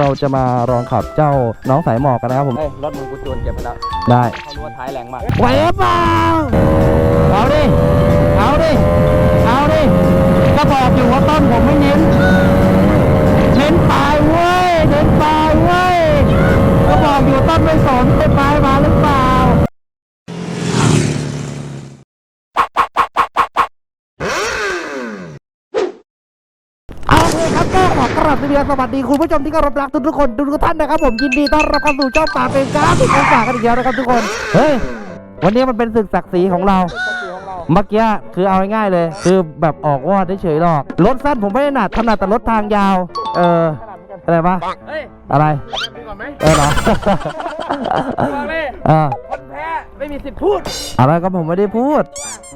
เราจะมาลองขับเจ้าน้องสายหมอกกันนะครับผม เฮ้ยรถมึงกูจูนเก็บไปแล้วได้ เขารู้ว่าท้ายแรงมาก ไหวหรือเปล่าเอาดิ เอาดิ เอาดิ ก็บอกอยู่ว่าต้นผมไม่เน้น เน้นปลายเว้ย เน้นปลายเว้ย ก็บอกอยู่ต้นไม่สนเป็นปลายมาหรือเปล่า เอาเลยครับ ก็ขอกราบสวัสดีคุณผู้ชมที่เคารพรักทุกๆคนทุกๆท่านนะครับผมยินดีต้อนรับเข้าสู่ช่องป่าเป็นกราฟที่ของฝากกันอีกแล้วนะครับทุกคนเฮ้ยวันนี้มันเป็นศึกศักดิ์ศรีของเราเมื่อกี้คือเอาง่ายๆเลย คือแบบออกวอดเฉยๆหรอกรถสั้นผมไม่ได้หนัดถนัดแต่รถทางยาว เอออะไรปะเฮ้ยอะไรมีก่อนไหมเออเหรอฟังเลยเออคนแพ้ไม่มีสิทธิ์พูดอะไรก็ผมไม่ได้พูด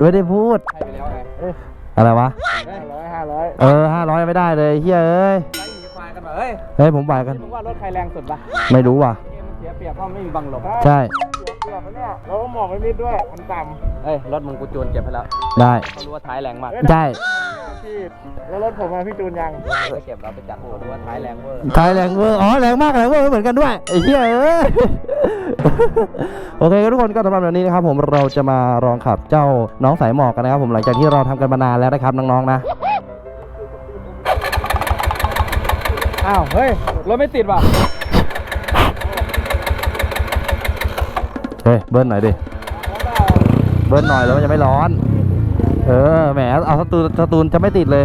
ไม่ได้พูดให้ไปแล้วไงเอ้ยอะไรวะห้าร้อยห้าร้อยเออห้าร้อยไม่ได้เลยเฮียเอ้ยไล่หนีค วายกันมาเฮ้ยเฮ้ยผมไหวกันมึงว่ารถใครแรงสุดปะไม่รู้ว่ะ เกมมันเสียเปรียบเพราะไม่มีบังหลบใช่เปรียบเนี่ยเราก็หมอกไปมิดด้วยมันต่ำเฮ้ยรถมึงกูจูนเก็บไปแล้วได้ เขารู้ว่าท้ายแรงมากได้พี่แล้วรถผมอะพี่จูนยังไปเก็บเราไปจัดเขารู้ว่าท้ายแรงเวอร์ท้ายแรงเวอร์อ๋อแรงมากแรงเวอร์เหมือนกันด้วยไอ้เหี้ยเอ้ย โอเคครับทุกคนก็สำหรับวันนี้นะครับผมเราจะมาลองขับเจ้าน้องสายหมอกกันนะครับผมหลังจากที่เราทำกันมานานแล้วนะครับน้องๆนะ อ้าว เฮ้ย รถไม่ติดว่ะ เฮ้ย เบิ้ลหน่อยดิ เบิ้ลหน่อยแล้วมันจะไม่ร้อน เออ แหม เอาสตูนสตูนจะไม่ติดเลย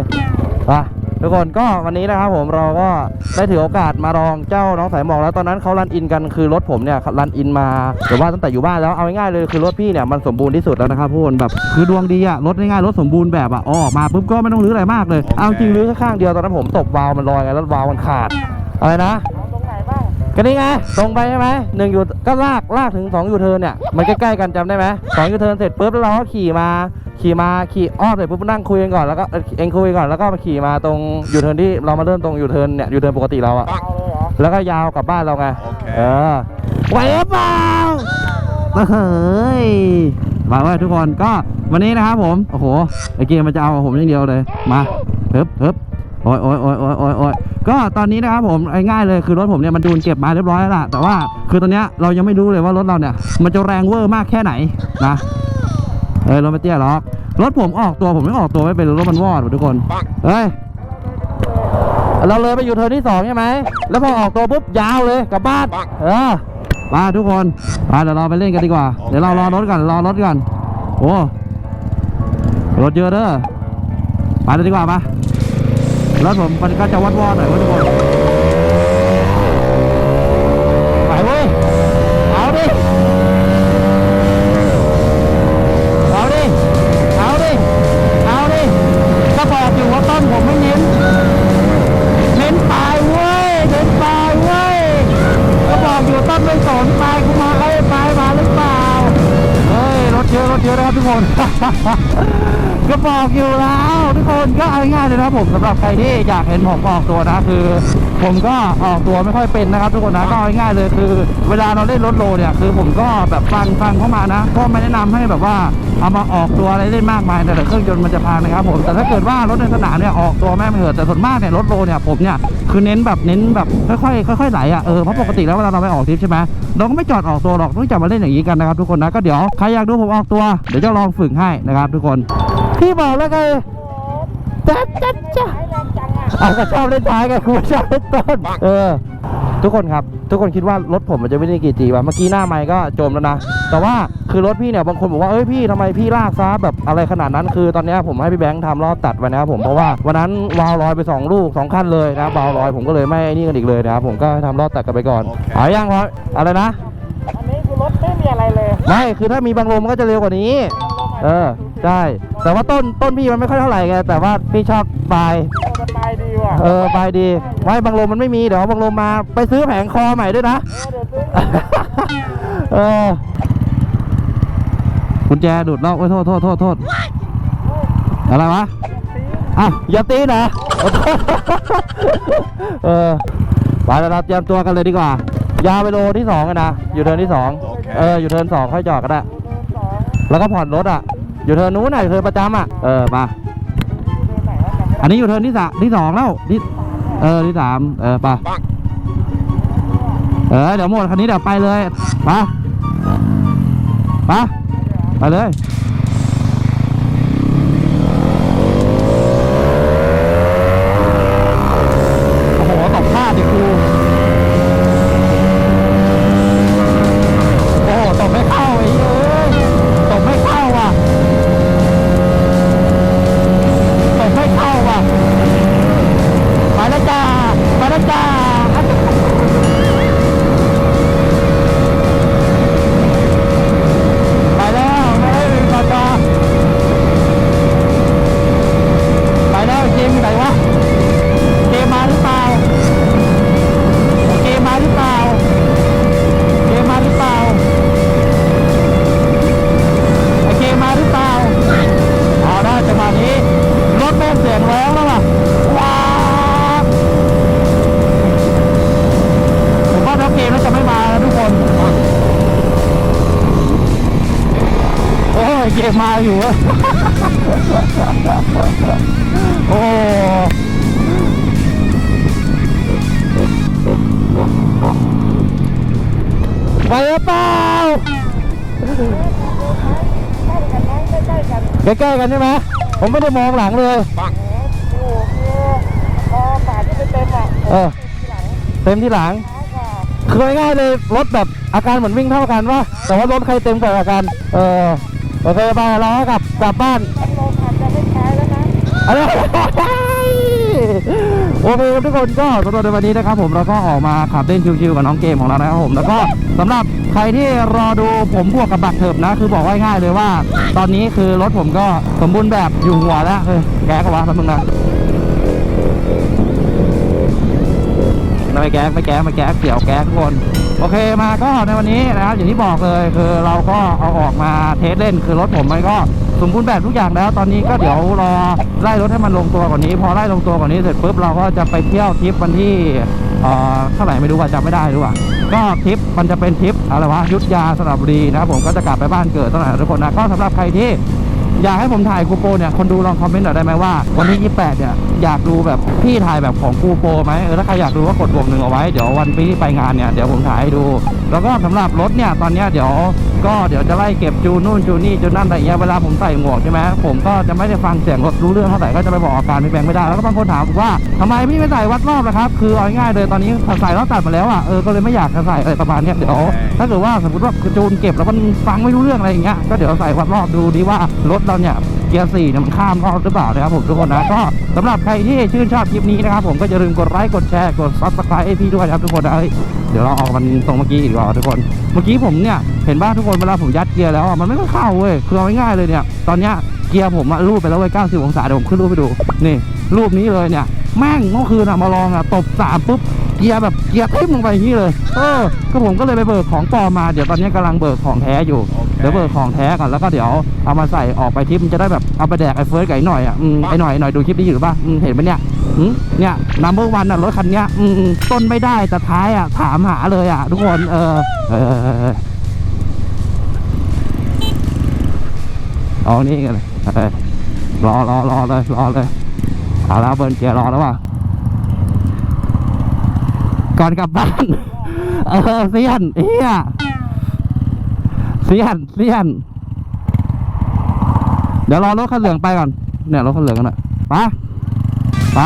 อะ ทุกคนก็วันนี้นะครับผมเราก็ได้ถือโอกาสมาลองเจ้าน้องสายหมอกแล้วตอนนั้นเขารันอินกันคือรถผมเนี่ยรันอินมาหรือว่าตั้งแต่อยู่บ้านแล้วเอาง่ายๆเลยคือรถพี่เนี่ยมันสมบูรณ์ที่สุดแล้วนะครับทุกคนแบบคือดวงดีอะรถง่ายๆรถสมบูรณ์แบบอะออกมาปุ๊บก็ไม่ต้องรื้ออะไรมากเลยเอาจริงรื้อแค่ข้างเดียวตอนนั้นผมตบวาล์วมันลอยไงแล้ววาล์วมันขาดอะไรนะตรงไหนบ้างก็นี่ไงตรงไปใช่ไหมหนึ่งอยู่ก็ลากลากถึง2ยูเทินเนี่ยมันใกล้ๆกันจำได้ไหมสองอยู่เทินเสร็จปุ๊บแล้วเราก็ขี่มา ขี่มาขี่อ้อมเสร็จปุ๊บนั่งคุยกันก่อนแล้วก็เอ่อเองคุยก่อนแล้วก็มาขี่มาตรงยูเทิร์นที่เรามาเริ่มตรงยูเทิร์นเนี่ยยูเทิร์นปกติเราอะเอาเลยเหรอแล้วก็ยาวกลับบ้านเราไงเออไหวหรือเปล่าเฮ้ยมาไว้ยทุกคนก็วันนี้นะครับผมโอ้โหไอเกมมันจะเอาผมอย่างเดียวเลยมาเฮิบเฮิบโอ้ยโอ้ยโอ้ยโอ้ยโอ้ยโอ้ยก็ตอนนี้นะครับผมเอาง่ายๆเลยคือรถผมเนี่ยมันดูนเก็บมาเรียบร้อยแล้วล่ะแต่ว่าคือตอนเนี้ยเรายังไม่รู้เลยว่ารถเราเนี่ยมันจะแรงเวอร์มากแค่ไหนนะ เอ้ยรถไม่เตี้ยหรอกรถผมออกตัวผมไม่ออกตัวไม่เป็นรถมันวอดทุกคนเฮ้ยเราเลยไปอยู่เทิร์ที่สองใช่ไหมแล้วพอออกตัวปุ๊บยาวเลยกลับบ้านเออมาทุกคนมาเดี๋ยวเราไปเล่นกันดีกว่า เดี๋ยวเรารอรถก่อนรอรถก่อนโอ้รถเยอะเด้อไปเลยดีกว่าปะรถผมมันก็จะวัดวอดหน่อยว่าทุกคน ยรถ เยอะระนะคน ก็บอกอยู่แล้วทุกคนก็ง่ายๆเลยนะผมสำหรับใครที่อยากเห็นผมออกตัวนะคือ ผมก็ออกตัวไม่ค่อยเป็นนะครับ ทุกคนนะก็ง่ายๆเลยคือ เวลาเราเล่นรถโลเนี่ยคือผมก็แบบฟังฟังเข้ามานะ ก็ไม่แนะนำให้แบบว่าเอามาออกตัวอะไรเล่นมากมายแต่เครื่องยนต์มันจะพังนะครับผมแต่ถ้าเกิดว่ารถในสนามเนี่ยออกตัวแม่งเถอะแต่ส่วนมากเนี่ยรถโลเนี่ยผมเนี่ยคือเน้นแบบเน้นแบบค่อยๆค่อยๆไหลอะเออเพราะปกติแล้วเวลาเราไปออกทริปใช่ไหมเราก็ไม่จอดออกตัวหรอกต้องจับมาเล่นอย่างนี้กันนะครับทุกคนนะก็เดี๋ยวใครอยากดูผมออกตัวเดี๋ยวจะลองฝึกให้นะครับทุกคน พี่บอกแล้วไงจัดจัดจ้ะเอาก็ชอบเล่นท้ายไงคุณชอบเล่นต้น เออ ทุกคนครับ ทุกคนคิดว่ารถผมมันจะไม่ได้กี่จีวะเมื่อกี้หน้าไมค์ก็โจมแล้วนะ แต่ว่าคือรถพี่เนี่ยบางคนบอกว่าเอ้ยพี่ทำไมพี่ลากซ้าแบบอะไรขนาดนั้นคือตอนเนี้ยผมให้พี่แบงค์ทำรอบตัดไว้นะครับผมเพราะว่าวันนั้นวาล์วลอยไปสองลูกสองคันเลยนะวาล์วลอยผมก็เลยไม่นี่กันอีกเลยนะครับผมก็ทำรอบตัดกันไปก่อนเอายังพออะไรนะอันนี้คือรถไม่มีอะไรเลยไม่คือถ้ามีบางลมมันก็จะเร็วกว่านี้ เออใช่แต่ว่าต้นต้นพี่มันไม่ค่อยเท่าไหร่ไงแต่ว่าพี่ชอบปลายมันไปดีว่ะเออปลายดีไม่บางลมมันไม่มีเดี๋ยวเอาบางลมมาไปซื้อแผงคอใหม่ด้วยนะเออเดี๋ยวซื้อเออกุญแจดูดแล้วโอ้ยโทษโทษโทษโทษอะไรวะอ้าวอย่าตีนะโอ้โทษเออไปแล้วเราเตรียมตัวกันเลยดีกว่า ยาวไปโลที่สองกันนะ อยู่เทิร์นที่สอง เอออยู่เทิร์นสองค่อยจอดก็ได้ แล้วก็ผ่อนรถอะ อยู่เทิร์นนู้นน่ะอยู่เทิร์นประจำอะ เออมา อันนี้อยู่เทิร์นที่สามที่สองแล้วที่เออที่สามเออไปเออเดี๋ยวหมดคันนี้เดี๋ยวไปเลยไปไปไปเลย เกมมาอยู่ โอ้ไปหรือเปล่าใกล้ๆกันใช่ไหมผมไม่ได้มองหลังเลยพอฝาที่เป็นเต็มอะเออเต็มที่หลังคือง่ายๆเลยรถแบบอาการเหมือนวิ่งเท่ากันวะแต่ว่ารถใครเต็มกว่ากัน เออ โอเคไปเราก็กลับกลับบ้านลมอาจจะไม่ใช้แล้วนะอะไรโอเคครับทุกคนก็สำหรับในวันนี้นะครับผมเราก็ออกมาขับเล่นชิวๆกับน้องเกมของเรานะครับผมแล้วก็สำหรับใครที่รอดูผมบวกกับบัตรเถิบนะ คือบอกไว้ง่ายเลยว่า ตอนนี้คือรถผมก็สมบูรณ์แบบอยู่หัวแล้วเออแกก็ว่าแป๊บนึงนะ ไม่แก๊กไม่แก๊กไม่แก๊กเกี่ยวแก๊กทุกคนโอเคมาก็ในวันนี้นะครับอย่างที่บอกเลยคือเราก็เอาออกมาเทสเล่นคือรถผมมันก็สมบูรณ์แบบทุกอย่างแล้ว ตอนนี้ก็เดี๋ยวรอไล่รถให้มันลงตัวกว่านี้ พอไล่ลงตัวกว่านี้เสร็จปุ๊บเราก็จะไปเที่ยวทริปวันที่เอ่อเท่าไหร่ไม่รู้ว่าจำไม่ได้รู้ว่าก็ทริปมันจะเป็นทริปอะไรวะยุทธยาสระบุรีนะครับผมก็จะกลับไปบ้านเกิดตั้งแต่ทุกคนนะก็สำหรับใครที่อยากให้ผมถ่ายกูโปเนี่ยคนดูลองคอมเมนต์หน่อยได้ไหมว่าวันที่ 28 เนี่ย อยากดูแบบพี่ถ่ายแบบของกูโปรไหมเออถ้าใครอยากดูก็กดวกหนึ่งเอาไว้เดี๋ยววันที่ไปงานเนี่ยเดี๋ยวผมถ่ายให้ดู แล้วก็สำหรับรถเนี่ยตอนเนี้ยเดี๋ยวก็เดี๋ยวจะไล่เก็บจูนนู่นจูนนี่จูนนั่นอะไรเงี้ยเวลาผมใส่หมวกใช่ไหมผมก็จะไม่ได้ฟังเสียงรถรู้เรื่องเท่าไหร่ก็จะไปบอกอาการพี่แบงไม่ได้แล้วก็บางคนถามผมว่าทำไมพี่ไม่ใส่วัดรอบนะครับคือเอาง่ายๆเลยตอนนี้ใส่รอบตัดมาแล้วอะเออก็เลยไม่อยากจะใส่อะไรประมาณเนี้ยเดี๋ยวถ้าเกิดว่าสมมติว่าจูนเก็บแล้วมันฟังไม่รู้เรื่องอะไรอย่างเงี้ยก็เดี๋ยวใส่วัดรอบดูดีว่ารถเราเนี่ย กียร์สี่เนี่ยมันข้ามรอบหรือเปล่านะครับผมทุกคนนะก็สำหรับใครที่ชื่นชอบคลิปนี้นะครับผมก็อย่าลืมกดไลค์กดแชร์กดซับสไครต์ให้พี่ด้วยนะครับทุกคนนะเอ้ยเดี๋ยวเราออกมันตรงเมื่อกี้อีกรอบทุกคน เมื่อกี้ผมเนี่ยเห็นบ้าทุกคนเวลาผมยัดเกียร์แล้วมันไม่ต้องเข้าเว้ยคือเอาง่ายๆเลยเนี่ยตอนเนี้ยเกียร์ผมอะรูดไปแล้วเว้ย90 องศาเดี๋ยวผมขึ้นรูปไปดูนี่รูปนี้เลยเนี่ยแม่งเมื่อคืนอะมาลองอะตบสามปุ๊บ กียร์แบบเกียร์ทิ่มลงไปอย่างนี้เลย เออ ก็ผมก็เลยไปเบิกของปลอมมา เดี๋ยวตอนนี้กำลังเบิกของแท้อยู่ เดี๋ยวเบิกของแท้ก่อน แล้วก็เดี๋ยวเอามาใส่ออกไปทริปมันจะได้แบบเอาไปแดกไอ้เฟิร์สกับไอ้หน่อยอะอืมไอ้หน่อยไอ้หน่อยดูคลิปนี้อยู่หรือเปล่าอืมเห็นไหมเนี่ยอืมเนี่ยนัมเบอร์วันอะรถคันเนี้ยอืมต้นไม่ได้แต่ท้ายอะถามหาเลยอะทุกคน เออ เออเออเออเออเอานี่กันเลยเออรอรอรอเลยรอเลยเอาแล้วเบิร์นเกียร์รอแล้วว่ะ ก่อนกลับบ้าน เออเสียนเฮียเสียนเสียน เดี๋ยวรอรถคันเหลืองไปก่อน เนี่ยรถคันเหลืองกันหน่อยไปไป